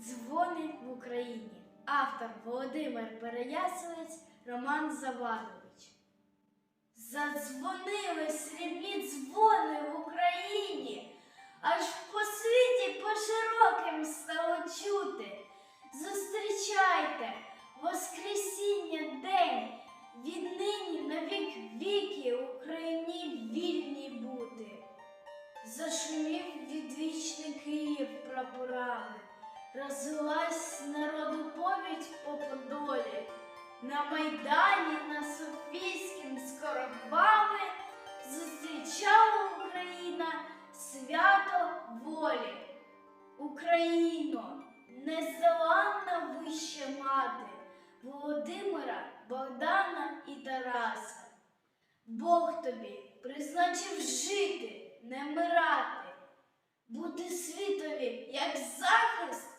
Дзвони в Україні. Автор Володимир Переяслець, Роман Завадович. Задзвонили срібні дзвони в Україні, аж по світі по широким стало чути. Зустрічайте Воскресіння день, віднині на вік віки Україні вільній бути. Зашумів відвічний Київ прапорами, розлилась народу повідь по подолі. На Майдані на Софійськім з коробами зустрічала Україна свято волі. Україно, незаланна вища мати Володимира, Богдана і Тараса. Бог тобі призначив жити, не вмирати, бути світові, як захист